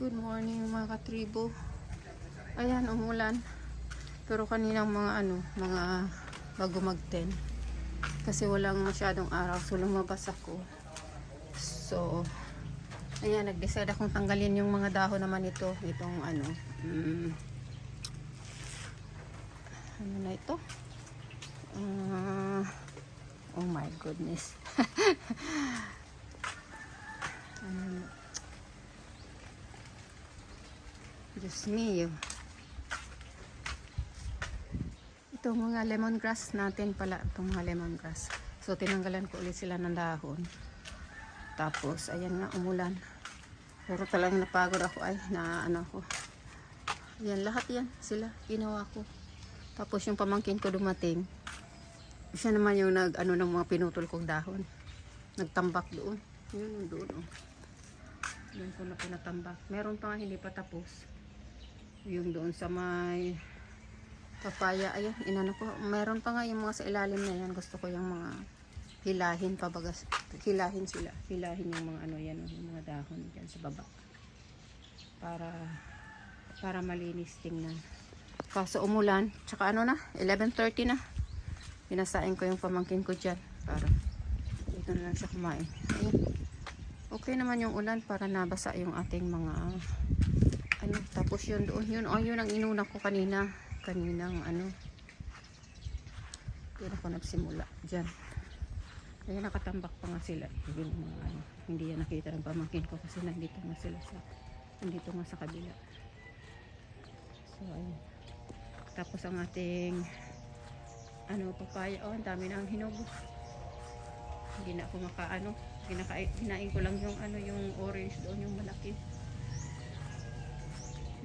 Good morning mga katribo. Ayan, umulan. Pero kaninang mga ano, mga bago mag-10. Kasi walang masyadong araw. So, lumabas ako. So, ayan, nag-decide akong tanggalin yung mga dahon naman ito. Itong ano, mm, ano na ito? Ah, oh my goodness. ano na? Diyos mio. Ito mga lemongrass natin pala. Itong mga lemongrass. So, tinanggalan ko ulit sila ng dahon. Tapos, ayan nga, umulan. Pero talagang napagod ako ay, na ano ko. Yan, lahat yan. Sila, ginawa ko. Tapos yung pamangkin ko dumating. Siya naman yung nag, ano, ng mga pinutol kong dahon. Nagtambak doon. Yun, doon, oh. Doon ko na pinatambak. Meron pa nga hindi pa tapos. Yung doon sa may papaya. Ayan, inano ko. Meron pa nga yung mga sa ilalim na yan. Gusto ko yung mga hilahin pa bagas. Hilahin sila. Hilahin yung mga ano yan. Yung mga dahon dyan sa baba. Para para malinis tingnan. Kaso umulan. Tsaka ano na, 11.30 na. Pinasain ko yung pamangkin ko dyan. Para dito na lang siya kumain. Ayan. Okay naman yung ulan para nabasa yung ating mga ano. Tapos yun doon. Yun, oh, yun ang inuna ko kanina. Kaninang ano. Doon ako nagsimula. Dyan. Kaya nakatambak pa nga sila. Yung mga ano. Hindi yan nakita ng pamangkin ko kasi nandito nga sila sa nandito nga sa kabila. So, ayun. Tapos ang ating ano, papaya. Oh, ang dami na ang hinog. Hindi na ako makaano. Kinakain, ko lang yung ano, yung orange doon, yung malaki.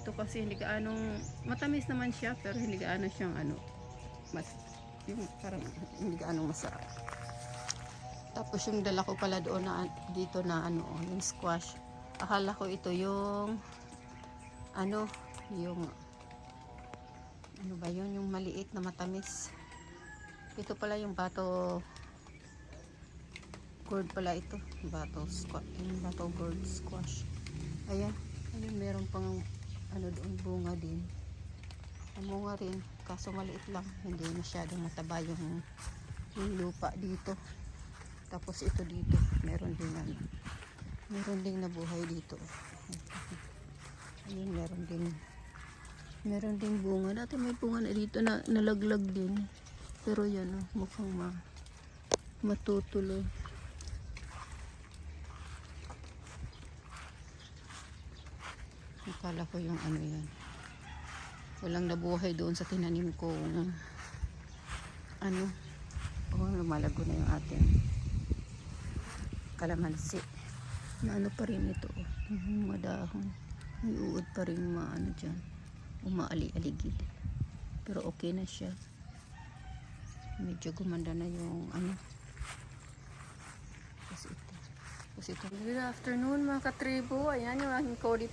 Ito kasi hindi gaanong matamis naman siya pero hindi gaano siyang ano mas yung parang hindi gaano masarap. Tapos yung dala ko pala doon na dito na ano, yung squash. Akala ko ito yung ano, yung ano ba yun, yung maliit na matamis. Ito pala yung bato gourd pala ito. Bato squash, yung bato gourd squash. Ayan, ayun meron pang ano doon bunga din. Ang bunga rin, kaso maliit lang. Hindi masyadong mataba yung, yung lupa dito. Tapos ito dito, meron din ano. Meron ding nabuhay dito. Ayun, meron din Meron ding bunga. Dati may bunga na dito na nalaglag din. Pero yan oh, mukhang ma matutuloy. Akala ko yung ano yan. Walang nabuhay doon sa tinanim ko. Ano? Oh, lumalago na yung ating kalamansi. Ano pa rin ito. Oh. Yung mga dahon. May uod pa rin mga ano dyan umaali-aligid. Pero okay na siya. Medyo gumanda na yung ano. Kasi ito. Kasi ito. Good afternoon mga katribo. Ayan yung aking Cody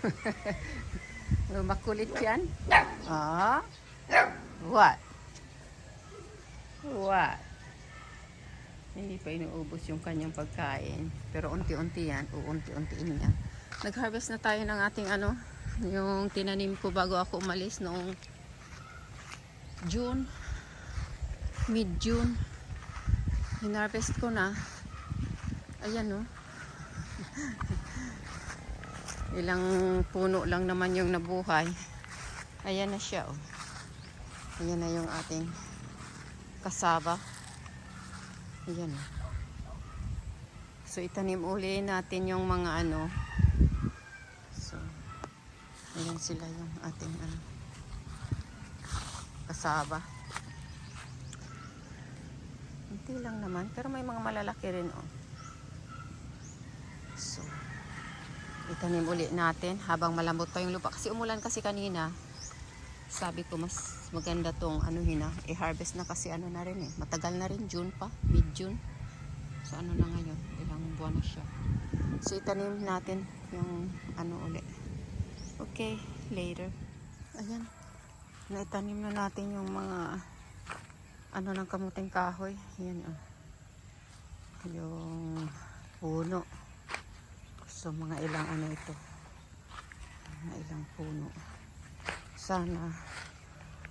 put. Makulit yan. Ah? What? What? Hindi pa inuubos yung kanyang pagkain. Pero unti-unti yan. Uunti-untiin niya. Nag-harvest na tayo ng ating ano, yung tinanim ko bago ako umalis noong June mid June hinarvest ko na ayan no ilang puno lang naman yung nabuhay ayan na siya oh ayan na yung ating kasaba ayan oh. so itanim uli natin yung mga ano so Ayan sila yung ating ano, kasaba. Hindi lang naman. Pero may mga malalaki rin. Oh. So, itanim uli natin habang malambot pa yung lupa. Kasi umulan kasi kanina. Sabi ko mas maganda tong ano hina. I-harvest na kasi ano na rin eh. Matagal na rin. June pa. Mid-June. So, ano na ngayon. Ilang buwan na siya. So, itanim natin yung ano uli. Okay, later. Ayan. Naitanim na natin yung mga ano ng kamuting kahoy. Yan oh. Yung puno. So mga ilang ano ito. na ilang puno. Sana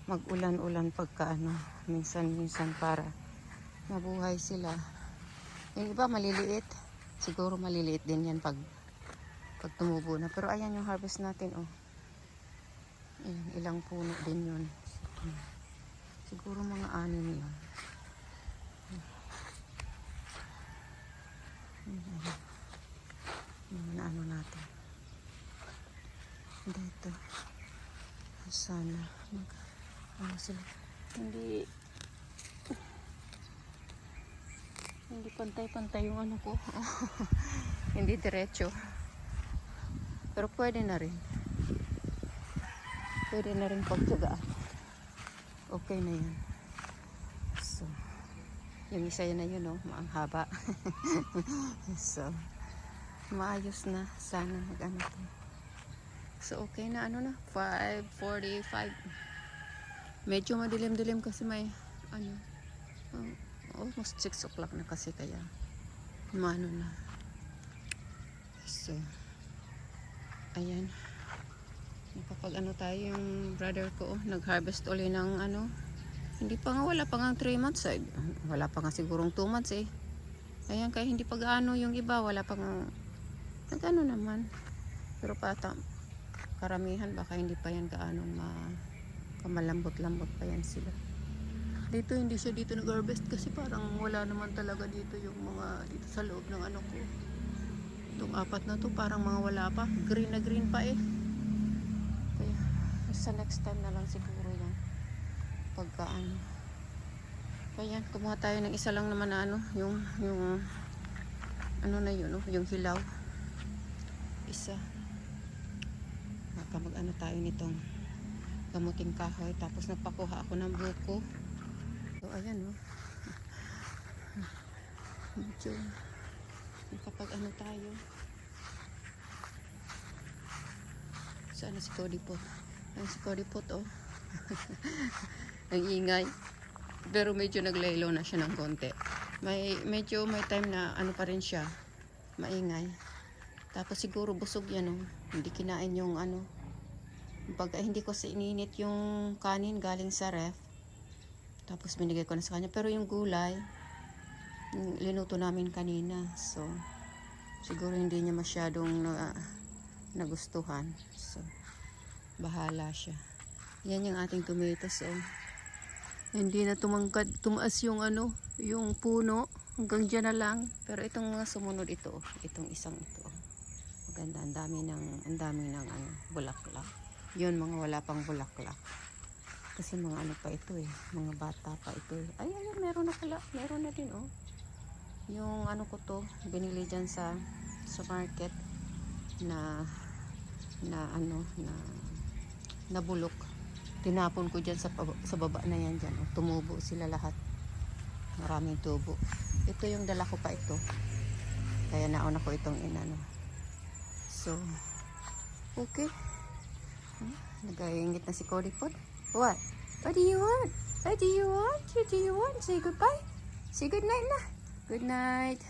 mag-ulan-ulan pagka ano, minsan-minsan para mabuhay sila. Yung iba maliliit. Siguro maliliit din yan pag pag tumubo na. Pero ayan yung harvest natin, oh. Ayan, ilang puno din yun. Siguro mga anim yun. Yung na ano natin. Dito. Sana. Mag, ano sila. Hindi hindi pantay-pantay yung ano ko. hindi diretso. Pero pwede na rin. Pwede na rin pagtsagaan. Okay na yan. So, yung isa yun na yun, no? Ang haba. so, maayos na. Sana mag-ano to. So, okay na. Ano na? 5.45. Medyo madilim-dilim kasi may, ano, um, almost 6 o'clock na kasi kaya, mano na. So, ayan. Kapag ano tayo yung brother ko, oh, nag-harvest uli ng ano, hindi pa nga, wala pa nga 3 months. eh. Wala pa nga sigurong 2 months eh. Ayan, kaya hindi pa gaano yung iba, wala pa nga, nag-ano naman. Pero pata, karamihan baka hindi pa yan gaano ma, kamalambot-lambot pa yan sila. Dito hindi siya dito nag-harvest kasi parang wala naman talaga dito yung mga dito sa loob ng ano ko. Itong apat na to parang mga wala pa. Green na green pa eh. Kaya sa next time na lang siguro yan. Pagka ano. Kaya kumuha tayo ng isa lang naman na ano. Yung, yung ano na yun oh, yung hilaw. Isa. Baka mag ano tayo nitong gamuting kahoy. Tapos nagpakuha ako ng buko. So, ayan, oh. Medyo, nakapag ano tayo. Saan na si Cody po? Ayan si Cody po, oh. Ang ingay. Pero medyo naglaylo na siya ng konti. May, medyo may time na ano pa rin siya. Maingay. Tapos siguro busog yan, oh. Hindi kinain yung ano. Pag hindi ko sa ininit yung kanin galing sa ref, tapos binigay ko na sa kanya. Pero yung gulay, linuto namin kanina. So, siguro hindi niya masyadong na, nagustuhan. So, bahala siya. Yan yung ating tomatoes. Oh. Hindi na tumangkad, tumaas yung ano, yung puno. Hanggang dyan na lang. Pero itong mga sumunod ito, oh, itong isang ito. Maganda, ang dami ng, ang dami ng ano, bulaklak. Yun, mga wala pang bulaklak. Kasi mga ano pa ito eh. Mga bata pa ito eh. Ay, ayun, meron na pala. Meron na din oh. Yung ano ko to, binili dyan sa sa market na na ano na nabulok. Tinapon ko dyan sa, sa baba na yan dyan. Oh. Tumubo sila lahat. Maraming tubo. Ito yung dala ko pa ito. Kaya nauna ko itong inano. So, okay. Hmm? Nagayingit na si Cody Pot. What? What do you want? What do you want? What do you want? Say goodbye. Say good night na. Good night.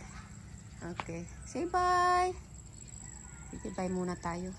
Okay. Say bye. Sige, bye muna tayo.